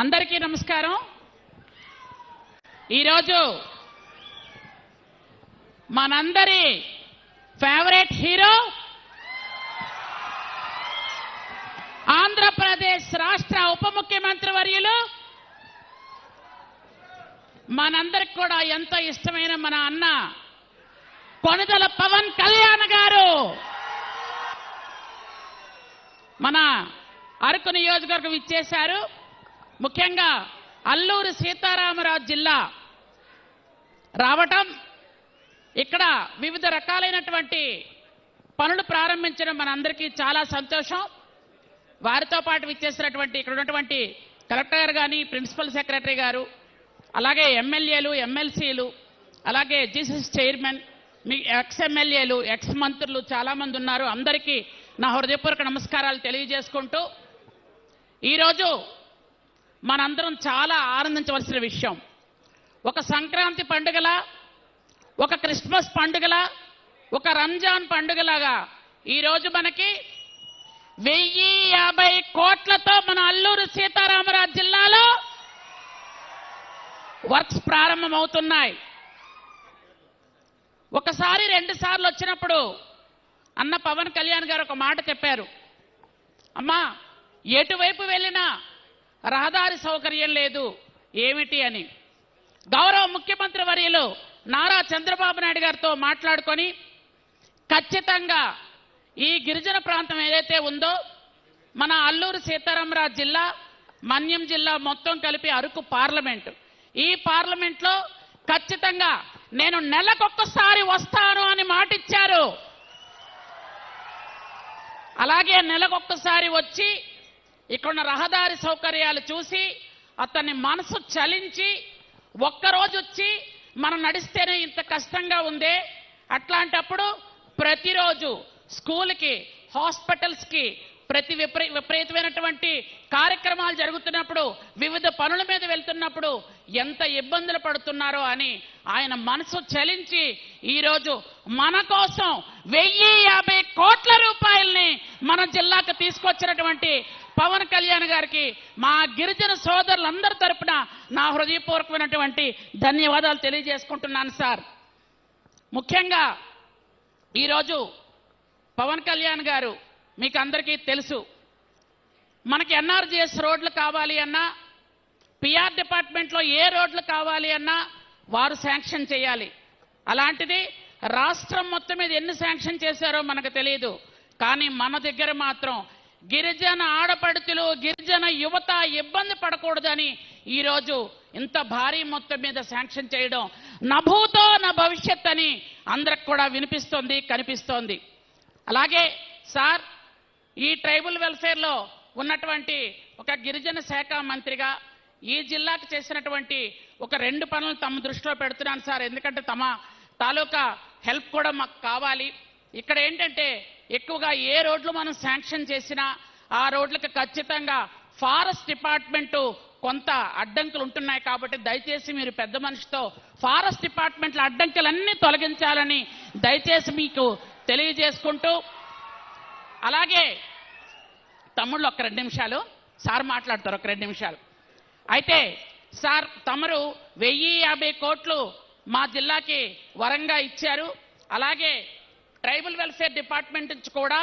అందరికీ నమస్కారం. ఈరోజు మనందరి ఫేవరెట్ హీరో ఆంధ్రప్రదేశ్ రాష్ట్ర ఉప ముఖ్యమంత్రి వర్యులు మనందరికి కూడా ఎంతో ఇష్టమైన మన అన్న కొనుదల పవన్ కళ్యాణ్ గారు. మన అరకు నియోజకవర్గం ఇచ్చేశారు. ముఖ్యంగా అల్లూరు సీతారామరాజు జిల్లా రావటం ఇక్కడ వివిధ రకాలైనటువంటి పనులు ప్రారంభించడం మనందరికీ చాలా సంతోషం. వారితో పాటు విచ్చేసినటువంటి ఇక్కడ ఉన్నటువంటి కలెక్టర్ గారు కానీ ప్రిన్సిపల్ సెక్రటరీ గారు అలాగే ఎమ్మెల్యేలు ఎమ్మెల్సీలు అలాగే జీసీసీ చైర్మన్ మీ ఎక్స్ ఎమ్మెల్యేలు ఎక్స్ మంత్రులు చాలామంది ఉన్నారు. అందరికీ నా హృదయపూర్వక నమస్కారాలు తెలియజేసుకుంటూ ఈరోజు మనందరం చాలా ఆనందించవలసిన విషయం. ఒక సంక్రాంతి పండుగలా ఒక క్రిస్మస్ పండుగలా ఒక రంజాన్ పండుగలాగా ఈరోజు మనకి వెయ్యి యాభై కోట్లతో మన అల్లూరు సీతారామరాజు జిల్లాలో వర్క్స్ ప్రారంభమవుతున్నాయి. ఒకసారి రెండు సార్లు వచ్చినప్పుడు అన్న పవన్ కళ్యాణ్ గారు ఒక మాట చెప్పారు. అమ్మా ఎటువైపు వెళ్ళినా రహదారి సౌకర్యం లేదు. ఏమిటి అని. గౌరవ ముఖ్యమంత్రి వర్యులు నారా చంద్రబాబు నాయుడు గారితో మాట్లాడుకొని ఖచ్చితంగా ఈ గిరిజన ప్రాంతం ఏదైతే ఉందో మన అల్లూరు సీతారామరాజు జిల్లా మన్యం జిల్లా మొత్తం కలిపి అరకు పార్లమెంటు. ఈ పార్లమెంట్లో ఖచ్చితంగా నేను నెలకొక్కసారి వస్తాను అని మాటిచ్చారు. అలాగే నెలకొక్కసారి వచ్చి ఇక్కడున్న రహదారి సౌకర్యాలు చూసి అతని మనసు చలించి ఒక్కరోజు వచ్చి మనం నడిస్తేనే ఇంత కష్టంగా ఉందే. అట్లాంటప్పుడు ప్రతిరోజు స్కూల్కి హాస్పిటల్స్కి ప్రతి విపరీ విపరీతమైనటువంటి కార్యక్రమాలు జరుగుతున్నప్పుడు వివిధ పనుల మీద వెళ్తున్నప్పుడు ఎంత ఇబ్బందులు పడుతున్నారో అని ఆయన మనసు చలించి ఈరోజు మన కోసం వెయ్యి యాభై కోట్ల రూపాయల్ని మన జిల్లాకు తీసుకొచ్చినటువంటి పవన్ కళ్యాణ్ గారికి మా గిరిజన సోదరులందరి తరపున నా హృదయపూర్వకమైనటువంటి ధన్యవాదాలు తెలియజేసుకుంటున్నాను సార్. ముఖ్యంగా ఈరోజు పవన్ కళ్యాణ్ గారు మీకు అందరికీ తెలుసు. మనకి ఎన్ఆర్జీఎస్ రోడ్లు కావాలి అన్నా పిఆర్ డిపార్ట్మెంట్లో ఏ రోడ్లు కావాలి అన్నా వారు శాంక్షన్ చేయాలి. అలాంటిది రాష్ట్రం మొత్తం మీద ఎన్ని శాంక్షన్ చేశారో మనకు తెలియదు కానీ మన దగ్గర మాత్రం గిరిజన ఆడపడుతులు గిరిజన యువత ఇబ్బంది పడకూడదని ఈరోజు ఇంత భారీ మొత్తం మీద శాంక్షన్ చేయడం నభూతో నా భవిష్యత్ అని అందరికి కూడా వినిపిస్తోంది కనిపిస్తోంది. అలాగే సార్ ఈ ట్రైబల్ వెల్ఫేర్లో ఉన్నటువంటి ఒక గిరిజన శాఖ మంత్రిగా ఈ జిల్లాకు చేసినటువంటి ఒక రెండు పనులు తమ దృష్టిలో పెడుతున్నాను సార్. ఎందుకంటే తమ తాలూకా హెల్ప్ కూడా మాకు కావాలి. ఇక్కడ ఏంటంటే ఎక్కువగా ఏ రోడ్లు మనం శాంక్షన్ చేసినా ఆ రోడ్లకు ఖచ్చితంగా ఫారెస్ట్ డిపార్ట్మెంటు కొంత అడ్డంకులు ఉంటున్నాయి కాబట్టి దయచేసి మీరు పెద్ద మనిషితో ఫారెస్ట్ డిపార్ట్మెంట్ల అడ్డంకులన్నీ తొలగించాలని దయచేసి మీకు తెలియజేసుకుంటూ అలాగే తమ్ముళ్ళు ఒక రెండు నిమిషాలు సార్ మాట్లాడతారు ఒక రెండు నిమిషాలు. అయితే సార్ తమరు వెయ్యి యాభై కోట్లు మా జిల్లాకి వరంగా ఇచ్చారు. అలాగే ట్రైబల్ వెల్ఫేర్ డిపార్ట్మెంట్ నుంచి కూడా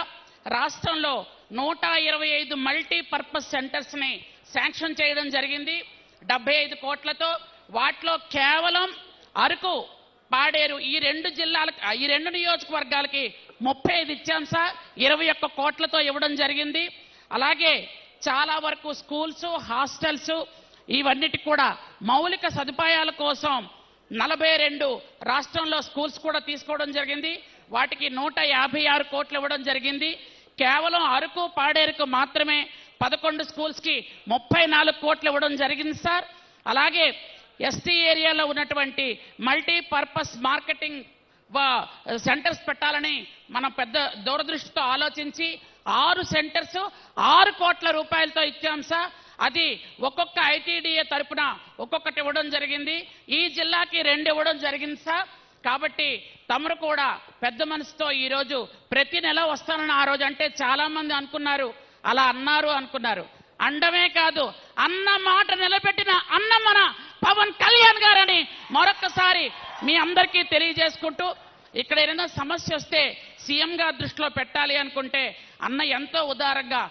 రాష్ట్రంలో నూట ఇరవై ఐదు మల్టీపర్పస్ సెంటర్స్ని శాంక్షన్ చేయడం జరిగింది. డెబ్బై ఐదు కోట్లతో వాటిలో కేవలం అరకు పాడేరు ఈ రెండు జిల్లాలకు ఈ రెండు నియోజకవర్గాలకి ముప్పై ఐదు ఇచ్చాం సార్ ఇరవై ఒక్క కోట్లతో ఇవ్వడం జరిగింది. అలాగే చాలా వరకు స్కూల్స్ హాస్టల్స్ ఇవన్నిటి కూడా మౌలిక సదుపాయాల కోసం నలభై రెండు రాష్ట్రంలో స్కూల్స్ కూడా తీసుకోవడం జరిగింది. వాటికి నూట యాభై ఆరు కోట్లు ఇవ్వడం జరిగింది. కేవలం అరకు పాడేరుకు మాత్రమే పదకొండు స్కూల్స్కి ముప్పై నాలుగు కోట్లు ఇవ్వడం జరిగింది సార్. అలాగే ఎస్టీ ఏరియాలో ఉన్నటువంటి మల్టీపర్పస్ మార్కెటింగ్ సెంటర్స్ పెట్టాలని మనం పెద్ద దూరదృష్టితో ఆలోచించి ఆరు సెంటర్స్ ఆరు కోట్ల రూపాయలతో ఇచ్చాం సార్. అది ఒక్కొక్క ఐటీడీఏ తరపున ఒక్కొక్కటి ఇవ్వడం జరిగింది. ఈ జిల్లాకి రెండు ఇవ్వడం జరిగింది సార్. కాబట్టి తమరు కూడా పెద్ద మనసుతో ఈరోజు ప్రతి నెల వస్తానని ఆ రోజు అంటే చాలామంది అనుకున్నారు. అలా అన్నారు అనుకున్నారు. అండమే కాదు అన్న మాట నిలబెట్టిన అన్న మన పవన్ కళ్యాణ్ గారని మరొక్కసారి మీ అందరికీ తెలియజేసుకుంటూ ఇక్కడ ఏదైనా సమస్య వస్తే సీఎం గారు దృష్టిలో పెట్టాలి అనుకుంటే అన్న ఎంతో ఉదారంగా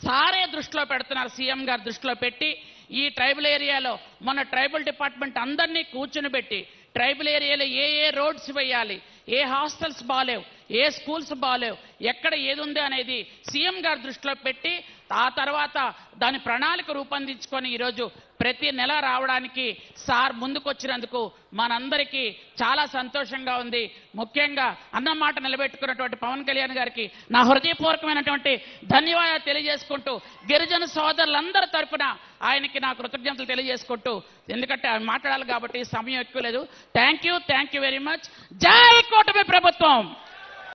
సారే దృష్టిలో పెడుతున్నారు సీఎం గారు దృష్టిలో పెట్టి ఈ ట్రైబల్ ఏరియాలో మన ట్రైబల్ డిపార్ట్మెంట్ అందరినీ కూర్చుని పెట్టి ట్రైబల్ ఏరియాలో ఏ ఏ రోడ్స్ వేయాలి ఏ హాస్టల్స్ బాగాలేవు ఏ స్కూల్స్ బాగాలేవు ఎక్కడ ఏది ఉంది అనేది సీఎం గారి దృష్టిలో పెట్టి ఆ తర్వాత దాని ప్రణాళిక రూపొందించుకొని ఈరోజు ప్రతి నెల రావడానికి సార్ ముందుకొచ్చినందుకు మనందరికీ చాలా సంతోషంగా ఉంది. ముఖ్యంగా అన్నమాట నిలబెట్టుకున్నటువంటి పవన్ కళ్యాణ్ గారికి నా హృదయపూర్వకమైనటువంటి ధన్యవాదాలు తెలియజేసుకుంటూ గిరిజన సోదరులందరి తరఫున ఆయనకి నా కృతజ్ఞతలు తెలియజేసుకుంటూ ఎందుకంటే ఆయన మాట్లాడాలి కాబట్టి సమయం ఎక్కువ లేదు. Thank you thank you very much జై కూటమి ప్రభుత్వం!